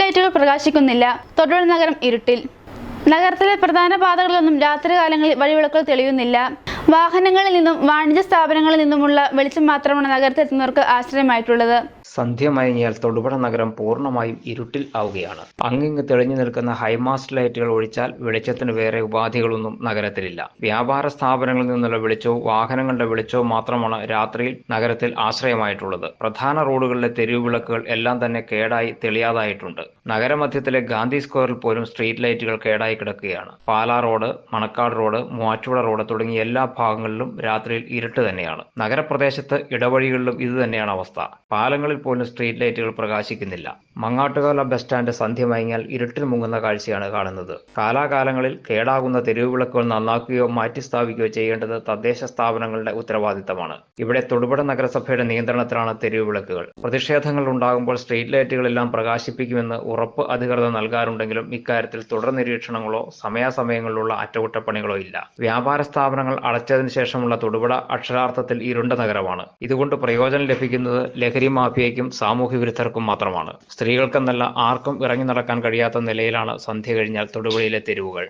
ലൈറ്റുകൾ പ്രകാശിക്കുന്നില്ല. തൊടുപുഴ നഗരം ഇരുട്ടിൽ. നഗരത്തിലെ പ്രധാന പാതകളിലൊന്നും രാത്രികാലങ്ങളിൽ വഴിവിളക്കുകൾ തെളിയുന്നില്ല. വാഹനങ്ങളിൽ നിന്നും വാണിജ്യ സ്ഥാപനങ്ങളിൽ നിന്നുമുള്ള വെളിച്ചം മാത്രമാണ് നഗരത്തിലെത്തുന്നവർക്ക് ആശ്രയമായിട്ടുള്ളത്. സന്ധ്യ മയങ്ങിയാൽ തൊടുപുഴ നഗരം പൂർണമായും ഇരുട്ടിൽ ആവുകയാണ്. അങ്ങിങ്ങ് തെളിഞ്ഞു നിൽക്കുന്ന ഹൈമാസ്റ്റ് ലൈറ്റുകൾ ഒഴിച്ചാൽ വെളിച്ചത്തിന് വേറെ ഉപാധികളൊന്നും നഗരത്തിലില്ല. വ്യാപാര സ്ഥാപനങ്ങളിൽ നിന്നുള്ള വെളിച്ചവും വാഹനങ്ങളുടെ വെളിച്ചവും മാത്രമാണ് രാത്രിയിൽ നഗരത്തിൽ ആശ്രയമായിട്ടുള്ളത്. പ്രധാന റോഡുകളിലെ തെരുവ് വിളക്കുകൾ എല്ലാം തന്നെ കേടായി തെളിയാതായിട്ടുണ്ട്. നഗരമധ്യത്തിലെ ഗാന്ധി സ്ക്വയറിൽ പോലും സ്ട്രീറ്റ് ലൈറ്റുകൾ കേടായി കിടക്കുകയാണ്. Pala road Manakkad road Muvattupuzha road തുടങ്ങിയ എല്ലാ ഭാഗങ്ങളിലും രാത്രിയിൽ ഇരുട്ട് തന്നെയാണ്. നഗരപ്രദേശത്ത് ഇടവഴികളിലും ഇത് തന്നെയാണ് അവസ്ഥ. പാലങ്ങളിൽ പോലും സ്ട്രീറ്റ് ലൈറ്റുകൾ പ്രകാശിക്കുന്നില്ല. മങ്ങാട്ടുകാല ബസ് സ്റ്റാൻഡ് സന്ധ്യ മയങ്ങിയാൽ ഇരുട്ടിൽ മുങ്ങുന്ന കാഴ്ചയാണ് കാണുന്നത്. കാലാകാലങ്ങളിൽ കേടാകുന്ന തെരുവ് വിളക്കുകൾ നന്നാക്കുകയോ മാറ്റി സ്ഥാപിക്കുകയോ ചെയ്യേണ്ടത് തദ്ദേശ സ്ഥാപനങ്ങളുടെ ഉത്തരവാദിത്തമാണ്. ഇവിടെ തൊടുപുഴ നഗരസഭയുടെ നിയന്ത്രണത്തിലാണ് തെരുവ് വിളക്കുകൾ പ്രതിഷേധങ്ങൾ ഉണ്ടാകുമ്പോൾ സ്ട്രീറ്റ് ലൈറ്റുകളെല്ലാം പ്രകാശിപ്പിക്കുമെന്ന് ഉറപ്പ് അധികൃതർ നൽകാറുണ്ടെങ്കിലും ഇക്കാര്യത്തിൽ തുടർ നിരീക്ഷണങ്ങളോ സമയാസമയങ്ങളിലുള്ള അറ്റകുറ്റപ്പണികളോ ഇല്ല. വ്യാപാര സ്ഥാപനങ്ങൾ അടച്ചതിനു ശേഷമുള്ള തൊടുപുഴ അക്ഷരാർത്ഥത്തിൽ ഇരുണ്ട നഗരമാണ്. ഇതുകൊണ്ട് പ്രയോജനം ലഭിക്കുന്നത് ലഹരി മാഫിയയ്ക്കും സാമൂഹ്യ വിരുദ്ധർക്കും മാത്രമാണ്. സ്ത്രീകൾക്കെന്നല്ല ആർക്കും ഇറങ്ങി നടക്കാൻ കഴിയാത്ത നിലയിലാണ് സന്ധ്യ കഴിഞ്ഞാൽ തൊടുപുഴയിലെ തെരുവുകൾ.